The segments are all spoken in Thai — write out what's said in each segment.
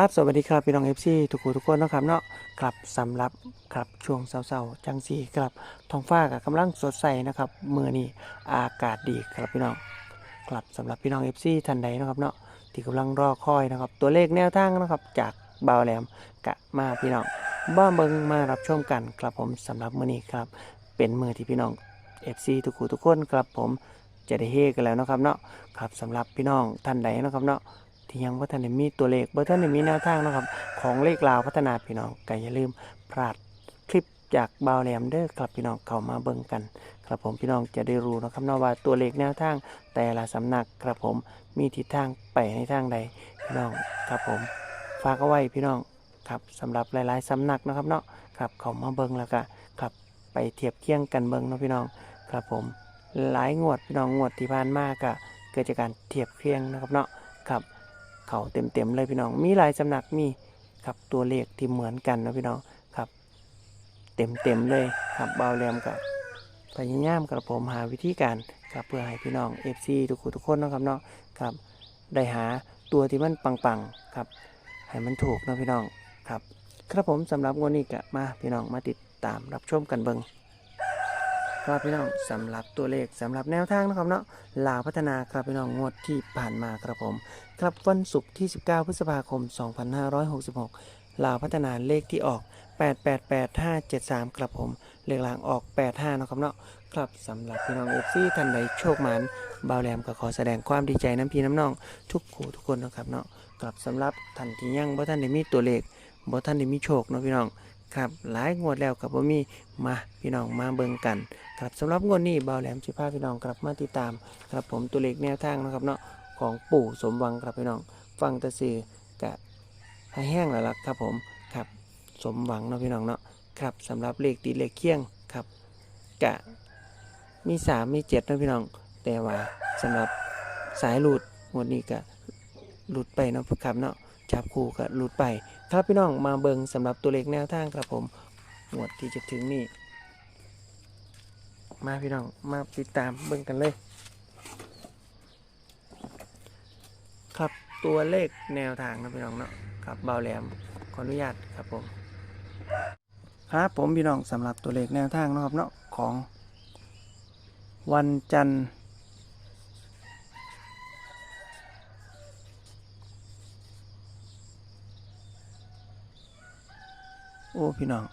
ครับสวัสดีครับพี่น้องเอฟซีทุกคนทุกคนนะครับเนาะครับสำหรับครับช่วงเช้าๆจังสีครับท้องฟ้ากับกำลังสดใสนะครับมือนี้อากาศดีครับพี่น้องครับสำหรับพี่น้องเอฟซีท่านใดนะครับเนาะที่กำลังรอคอยนะครับ ตัวเลขแนวทางนะครับจากเบาแหลมกะมาพี่น้องบ้าเบิงมารับชมกันครับผมสำหรับมือนี้ครับเป็นมือที่พี่น้องเอฟซีทุกคนทุกคนครับผมจะได้เฮกันแล้วนะครับเนาะครับสำหรับพี่น้องท่านใดนะครับเนาะ ที่ยังบ่ทันได้มีตัวเลขบ่ทันได้มีแนวทางนะครับ ของเลขลาวพัฒนาพี่น้องก็อย่าลืมพลาดคลิปจากบาวแหลมเด้อครับพี่น้องเข้ามาเบิ่งกัน ครับผมพี่น้องจะได้รู้นะครับเนาะว่าตัวเลขแนวทางแต่ละสำนักครับผมมีทิศทางไปในทางใดพี่น้องครับผมฝากเอาไว้พี่น้องครับสำหรับหลายๆสำนักนะครับเนาะครับเข้ามาเบิ่งแล้วก็ครับไปเทียบเคียงกันเบิ่งเนาะพี่น้องครับผมหลายงวดพี่น้องงวดที่ผ่านมาก็เกิดจากการเทียบเคียงนะครับเนาะ เขาเต็มๆเลยพี่น้อง มีหลายสำนักมีครับตัวเลขที่เหมือนกันนะพี่น้องครับ เต็มๆเลยครับเบาแรมกับพยายามกับผมหาวิธีการครับเพื่อให้พี่น้อง FC ทุกคนทุกคนนะครับเนาะครับ ได้หาตัวที่มันปังๆครับ ให้มันถูกนะพี่น้องครับ ครับผมสำหรับงวดนี้ก็มาพี่น้องมาติดตามรับชมกันเบิง ครับพี่น้องสำหรับตัวเลขสำหรับแนวทางนะครับเนาะลาวพัฒนาครับพี่น้องงวดที่ผ่านมาครับผมครับวันศุกร์ที่ 19 พฤษภาคม 2566 ลาวพัฒนาเลขที่ออก 888573 ครับผมเลขหลังออก 85 นะครับเนาะครับสำหรับพี่น้องเอฟซีท่านใดโชคหมันบ่าวแหลมก็ขอแสดงความดีใจน้ำพี่น้ำน้อง ทุกคู่ทุกคนนะครับเนาะครับสำหรับท่านที่ยังบ่ท่านได้มีตัวเลขบ่ท่านได้มีโชคเนาะพี่น้อง ครับหลายงวดแล้วกับบ่มีมาพี่น้องมาเบิ่งกัน ครับสำหรับงวดนี้เบาแหลมสิพาพี่น้องกลับมาติดตาม ครับผมตัวเลขแนวทางนะครับเนาะของปู่สมหวังครับพี่น้อง ฟังแตะสื่อกะแห้งแล้วล่ะครับผมครับสมหวังเนาะพี่น้องเนาะครับสำหรับเลขตีเลขเคียงครับกะมีสามมีเจ็ดนะพี่น้อง แต่ว่าสำหรับสายหลุดหมดนี้กะหลุดไปเนาะครับเนาะ จับคู่กะหลุดไปครับพี่น้องมาเบิงสำหรับตัวเลขแนวทางครับผมหมวดที่จะถึงนี่ มาพี่น้องมาติดตามเบิงกันเลย ครับตัวเลขแนวทางนะพี่น้องเนาะครับเบาแหลมขออนุญาตครับผม ครับผมพี่น้องสำหรับตัวเลขแนวทางนะครับเนาะของวันจันทร์ โอ้พี่น้อง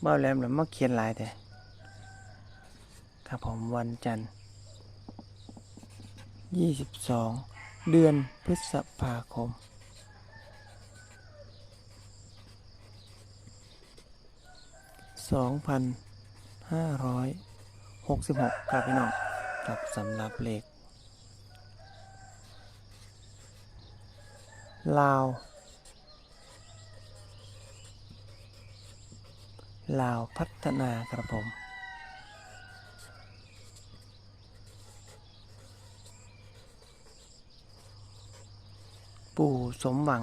เบาแหลมแล้วมาเขียนลายแต่ครับผมวันจันทร์ยี่สิบสองเดือนพฤษภาคม2566ครับพี่น้องครับสำหรับเลขลาว ลาวพัฒนาครับผม ปู่สมหวัง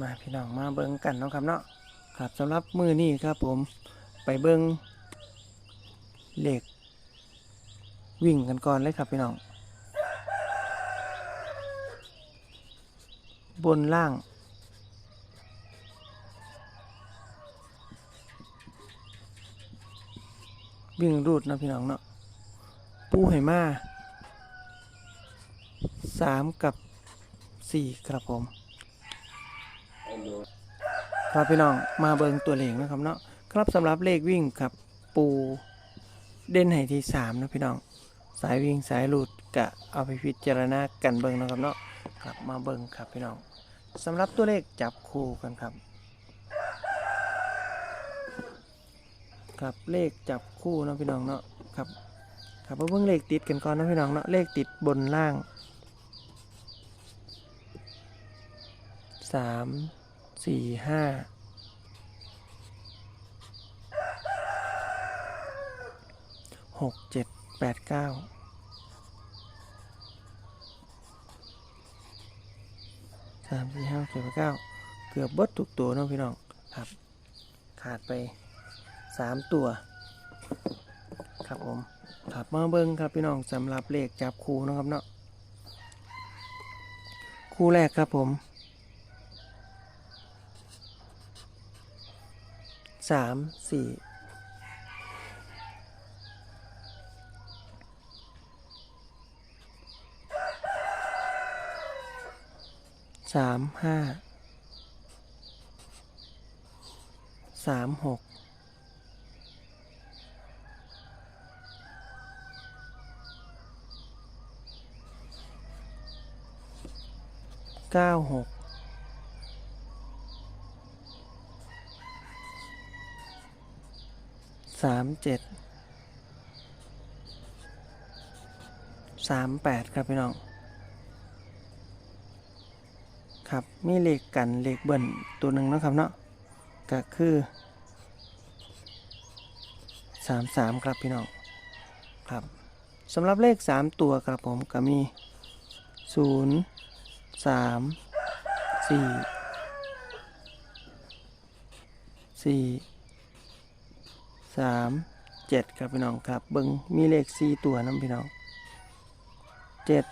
มาพี่น้องมาเบิ้งกันเนาะครับเนาะครับสำหรับมือนี้ครับผมไปเบิ้งเหล็ก วิ่งกันก่อนเลยครับพี่น้อง บนล่าง วิ่งรูดนะพี่น้องเนาะปูไหมาสามกับสี่ครับผม ครับพี่น้องมาเบิงตัวเลขนะครับเนาะครับสำหรับเลขวิ่งครับปูเด่นให้ที่สามนะพี่น้อง สายวิ่งสายหลุดกะเอาไปพิจารณากันเบิงนะครับเนาะครับมาเบิงครับพี่น้องสำหรับตัวเลขจับคู่กันครับ ครับเลขจับคู่นะพี่น้องเนาะครับครับมาเบิ่งเลขติดกันก่อนนะพี่น้องเนาะเลขติดบนล่างสามสี่ห้าหกเจ็ด แปดเก้าสามสี่ห้าหกเจ็ดเก้าเกือบเบิดทุกตัวเนาะพี่น้องครับ ขาดไปสามตัว ครับผมครับมาเบิ้งครับพี่น้องสำหรับเลขจับคู่นะครับเนาะคู่แรกครับผมสามสี่ สามห้าสามหกเก้าหกสามเจ็ดสามแปดครับพี่น้อง ครับ มีเลขกันเลขเบิ้ลตัวหนึ่งนะครับเนาะก็คือสามสามครับพี่น้องครับสำหรับเลขสามตัวครับผมก็มีศูนย์สามสี่สี่สามเจ็ดครับพี่น้องครับเบิงมีเลขสี่ตัวนะพี่น้องเจ็ด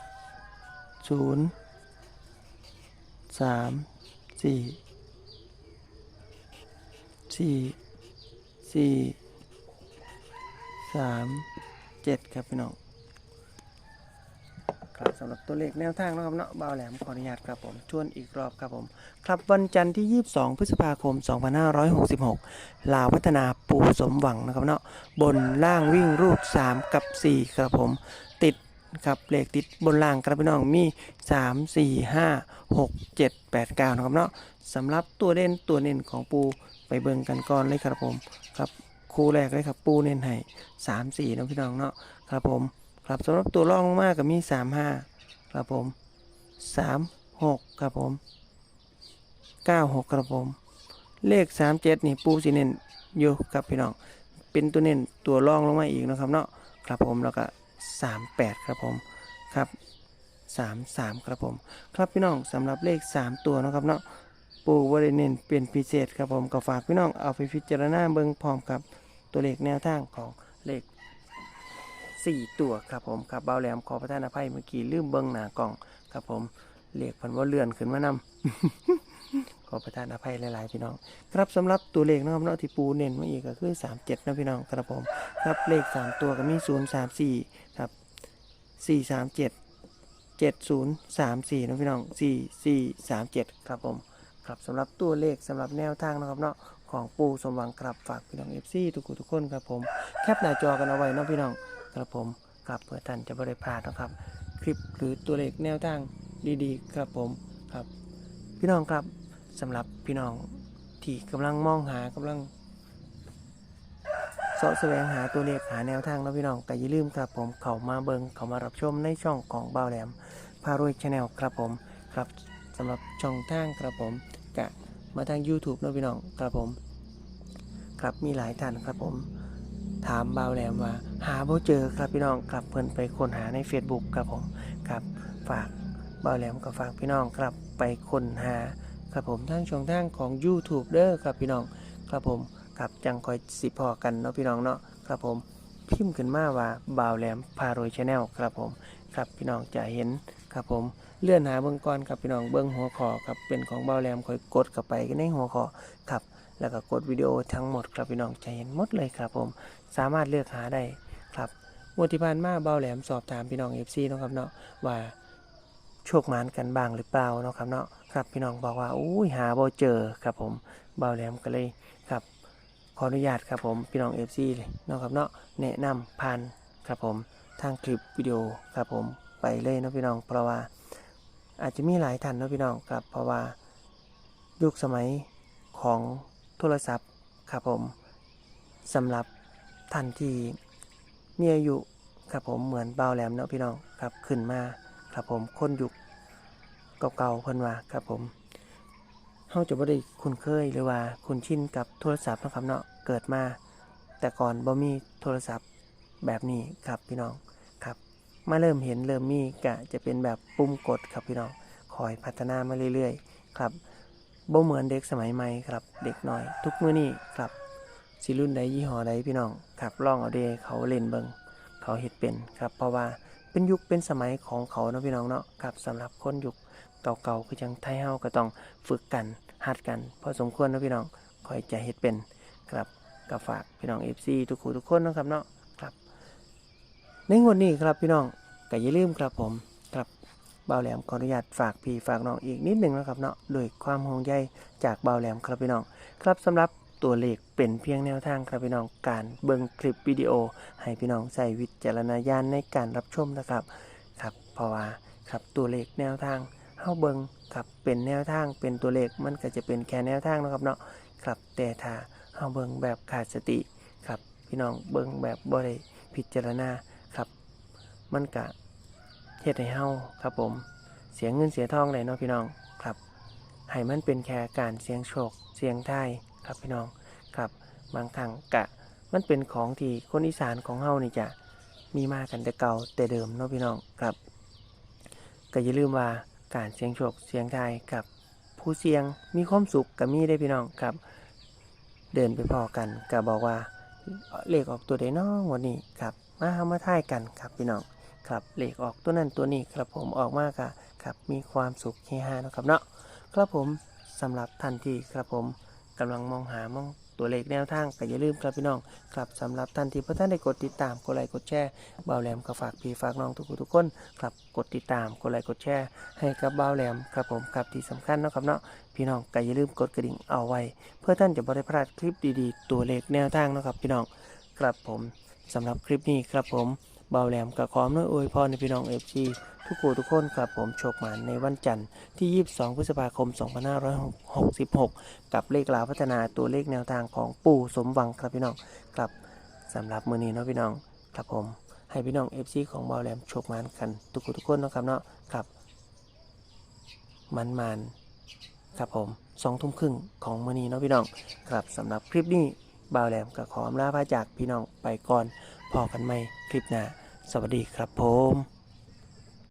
ศูนย์ สามสี่สี่สี่สามเจ็ดครับพี่น้องครับสำหรับตัวเลขแนวทางนะครับเนาะเบาแหลมขออนุญาตครับผมชวนอีกรอบครับผม ครับวันจันทร์ที่ 22 พฤษภาคม 2566 ลาวพัฒนาปูสมหวังนะครับเนาะบนล่างวิ่งรูด 3 กับ 4 ครับผม ติด ครับเลขติดบนล่างครับพี่น้องมี 3 4 5 6 7 8 9นะครับเนาะสำหรับตัวเด่นตัวเน้นของปูไปเบิ่งกันก่อนเลยครับผมครับคู่แรกเลยครับปูเน้นให้3 4นะพี่น้องเนาะครับผมครับสำหรับตัวรองมากก็มีสามห้าครับผมสามหกครับผมเก้าหกครับผม เลขสามเจ็ดนี่ปูสิเน้นอยู่ครับพี่น้อง เป็นตัวเน้นตัวรองลงมาอีกนะครับเนาะครับผมแล้วก็ สามแปดครับผมครับสามสามครับผม ครับพี่น้องสำหรับเลขสามตัวนะครับเนาะปูวอร์เนนเป็นพิเศษครับผมก็ฝากพี่น้องเอาไปพิจารณาเบิ่งพร้อมกับตัวเลขแนวทางของเลขสี่ตัวครับผมครับเบาแหลมขอประทานอภัยเมื่อกี้ลืมเบิ้งหน้ากล่องครับผมเรียกพันว่าเลื่อนขึ้นมานำ ขอประทานอภัยหลายๆพี่น้อง ครับสำหรับตัวเลขนะครับเนาะที่ปูเน้นมาอีกก็คือ 37นะพี่น้องครับผมครับเลข 3 ตัวก็มี 0 3 4 ครับ 4 3 7 7 0 3 4นะพี่น้อง 4 4 3 7 ครับผมครับสำหรับตัวเลขสำหรับแนวทางนะครับเนาะของปูสมหวังครับฝากพี่น้อง FC ทุกคนทุกคนครับผมแคปหน้าจอกันเอาไว้นะพี่น้องครับผมครับเพื่อท่านจะบริพลาดนะครับ คลิปหรือตัวเลขแนวทางดีๆ ครับผมครับ พี่น้องครับสำหรับพี่น้องที่กำลังมองหากำลังเสาะแสวงหาตัวเลขหาแนวทางแล้วพี่น้องก็อย่าลืมครับผมเข้ามาเบิงเข้ามารับชมในช่องของบ่าแหลมพารวยชาแนลครับผมครับสำหรับช่องทางครับผมกะมาทาง YouTube นะพี่น้องครับผม ครับมีหลายท่านครับผม ถามบ่าแหลมว่า หาบ่เจอครับพี่น้องครับเพิ่นไปค้นหาใน Facebook ครับผมครับฝาก บ่าวแหลมกับฝากพี่น้องครับไปค้นหาครับผมทางช่องทางของ YouTube เด้อครับพี่น้องครับผมครับจังคอยสิพอกันเนาะพี่น้องเนาะครับผมพิมพ์ขึ้นมาว่าบ่าวแหลมพารวยชาแนลครับผมครับพี่น้องจะเห็นครับผมเลื่อนหาเบื้องก่อนครับพี่น้องเบื้องหัวขอครับเป็นของบ่าวแหลมคอยกดเข้าไปในหัวข้อครับแล้วก็กดวิดีโอทั้งหมดครับพี่น้องจะเห็นหมดเลยครับผมสามารถเลือกหาได้ครับงวดที่ผ่านมาเบาแหลมสอบถามพี่น้องเอฟซีนะครับเนาะว่า โชคมานกันบ้างหรือเปล่าเนาะครับเนาะครับพี่น้องบอกว่าอุ้ยหาบ่เจอครับผมเบาแหลมก็เลยครับขออนุญาตครับผมพี่น้องเอฟซีเลยเนาะครับเนาะแนะนำผ่านครับผมทางคลิปวิดีโอครับผมไปเลยเนาะพี่น้องเพราะว่าอาจจะมีหลายท่านเนาะพี่น้องครับเพราะว่ายุคสมัยของโทรศัพท์ครับผมสำหรับท่านที่มีอายุครับผมเหมือนเบาแหลมเนาะพี่น้องครับขึ้นมา ครับผมคนยุคเก่าๆเพิ่นว่าครับผมเฮาจะบ่ได้คุ้นเคยหรือว่าคุ้นชินกับโทรศัพท์นะครับเนาะเกิดมา แต่ก่อนบ่มีโทรศัพท์แบบนี้ครับพี่น้องครับมาเริ่มเห็นเริ่มมีก็จะเป็นแบบปุ่มกดครับพี่น้องคอยพัฒนามาเรื่อยๆ ครับบ่เหมือนเด็กสมัยใหม่ครับ เด็กน้อย ทุกมื้อนี้ครับสิรุ่นใดยี่ห้อใดพี่น้องครับลองเอาเดเขาเล่นเบิงเขาเฮ็ดเป็นครับเพราะว่า เป็นยุคเป็นสมัยของเขาเนาะพี่น้องเนาะครับสำหรับคนยุคเก่าๆคือจังไทยเฮาก็ต้องฝึกกันหัดกันพอสมควรเนาะพี่น้องคอยจะเฮ็ดเป็นครับก็ฝากพี่น้อง FC ทุกคู่ทุกคนนะครับเนาะครับ ในงวดนี้ครับพี่น้องก็อย่าลืมครับผมครับเบาแหลมขออนุญาตฝากพี่ฝากน้องอีกนิดหนึ่งนะครับเนาะโดยความห่วงใยจากเบาแหลมครับพี่น้อง ครับสำหรับ ตัวเลขเป็นเพียงแนวทางครับพี่น้องการเบิ่งคลิปวิดีโอ ให้พี่น้องใส่วิจารณญาณในการรับชมนะครับครับเพราะว่าครับตัวเลขแนวทางเฮาเบิ่งครับเป็นแนวทางเป็นตัวเลขมันก็จะเป็นแค่แนวทางนะครับเนาะครับแต่ถ้าเฮาเบิ่งแบบขาดสติครับพี่น้องเบิ่งแบบบ่ได้พิจารณาครับมันก็เฮ็ดให้เฮาครับผมเสียเงินเสียทองเลยเนาะพี่น้องครับให้มันเป็นแค่การเสี่ยงโชค เสี่ยงทาย ครับพี่น้องครับบางครั้งกะมันเป็นของที่คนอีสานของเฮานี่จะมีมากันแต่เก่าแต่เดิมเนาะพี่น้องครับก็อย่าลืมว่าการเสียงโชคเสียงทายกับผู้เสี่ยงมีความสุขกับมีได้พี่น้องครับ เดินไปพอกันก็บอกว่าเลขออกตัวใดน้องวันนี้ครับ มาเฮามาทายกันครับพี่น้องครับเลขออกตัวนั้นตัวนี้ครับผมออกมากะครับมีความสุขเฮฮาเนาะครับเนาะครับผมสำหรับท่านที่ครับผม กำลังมองหามองตัวเลขแนวทางก็อย่าลืมครับพี่น้องครับสำหรับท่านที่เพื่อท่านได้กดติดตามกดไลค์กดแชร์เบาแหลมก็ฝากพี่ฝากน้องทุกคนทุกคนครับกดติดตามกดไลค์กดแชร์ให้กับเบาแหลมครับผมครับที่สำคัญนะครับเนาะพี่น้องก็อย่าลืมกดกระดิ่งเอาไว้ เพื่อท่านจะไม่ได้พลาดคลิปดีๆ ตัวเลขแนวทางนะครับพี่น้องครับผมสำหรับคลิปนี้ครับผม เบาแหลมกับขอมน้อยอวยพรในพี่น้องเอฟซีทุกคนทุกคนครับผมโชคหมานในวันจันทร์ที่ 22 พฤษภาคม 2566 กับเลขลาพัฒนาตัวเลขแนวทางของปู่สมหวังครับพี่น้องครับสำหรับมือนี้เนาะพี่น้องครับผมให้พี่น้อง FC ของเบาแหลมโชคหมานกันทุกคนทุกคนนะครับเนาะครับมันมันครับผมสองทุ่มครึ่งของมือนี้เนาะพี่น้องครับสำหรับคลิปนี้เบาแหลมก็ขออำลาพาจากพี่น้องไปก่อน พอกันไหมคลิปหน้า สวัสดีครับผม